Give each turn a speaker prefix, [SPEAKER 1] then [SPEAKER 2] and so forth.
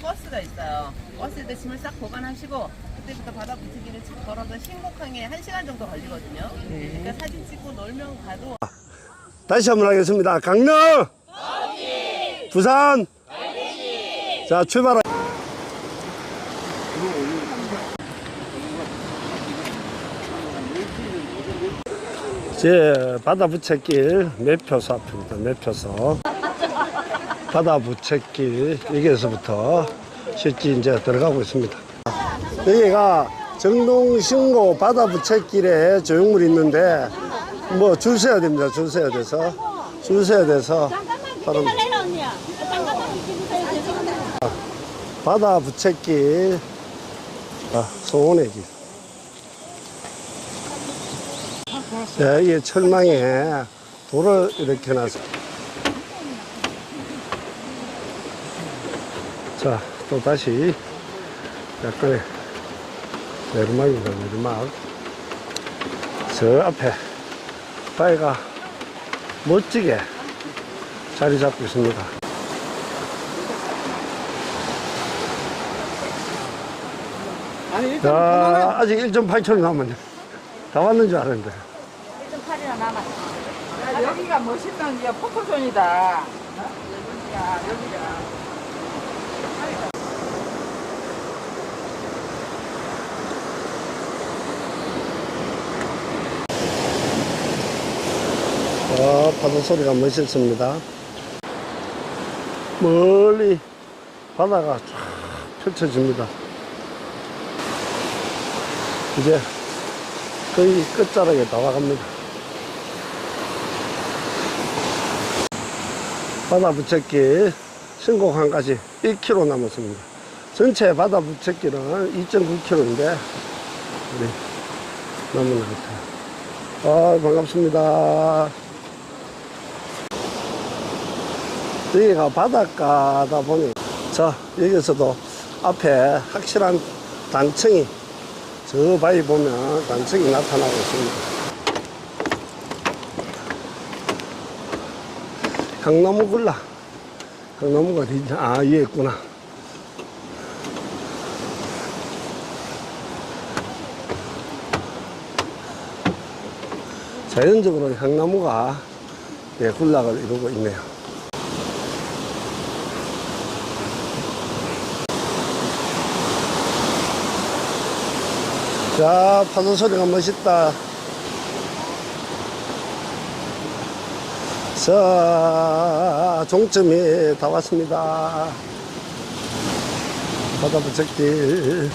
[SPEAKER 1] 버스가 있어요. 버스에다 짐을 싹 보관하시고 그때부터 바다 부채길을 착 걸어서 신곡항에 1시간 정도 걸리거든요. 그러니까 사진 찍고 놀면 가도
[SPEAKER 2] 다시 한번 하겠습니다. 강릉! 부산! 자, 출발! 제 바다 부채길 매표소 앞입니다. 매표소. 바다 부채길 여기에서부터 실제 이제 들어가고 있습니다. 여기가 정동신고 바다 부채길에 조형물이 있는데 뭐 줄 서야 됩니다. 줄 서야 돼서 줄 서야 돼서 사람 바다 부채길 아, 소원의 길. 네, 이게 철망에 돌을 이렇게 놔서 자, 또 다시 약간의 내리막입니다. 내리막. 저 앞에 바위가 멋지게 자리 잡고 있습니다. 자, 아직 1.8km 남았네. 다 왔는 줄 알았는데.
[SPEAKER 3] 야, 여기가 멋있는 게 포토존이다. 어? 여기가, 여기가.
[SPEAKER 2] 아, 파도 소리가 멋있습니다. 멀리 바다가 쫙 펼쳐집니다. 이제 거의 끝자락에 나와갑니다. 바다 부채길 신곡항까지 1km 남았습니다. 전체 바다 부채길은 2.9km인데 우리 남은 것 같아요. 아, 반갑습니다. 여기가 바닷가다 보니, 자, 여기서도 앞에 확실한 단층이, 저 바위 보면 단층이 나타나고 있습니다. 강나무 굴라. 강나무가 어디? 아, 위에 있구나. 자연적으로 향나무가 예, 군락을 이루고 있네요. 자, 파도 소리가 멋있다. 자, 종점에 다 왔습니다. 바다 부채길.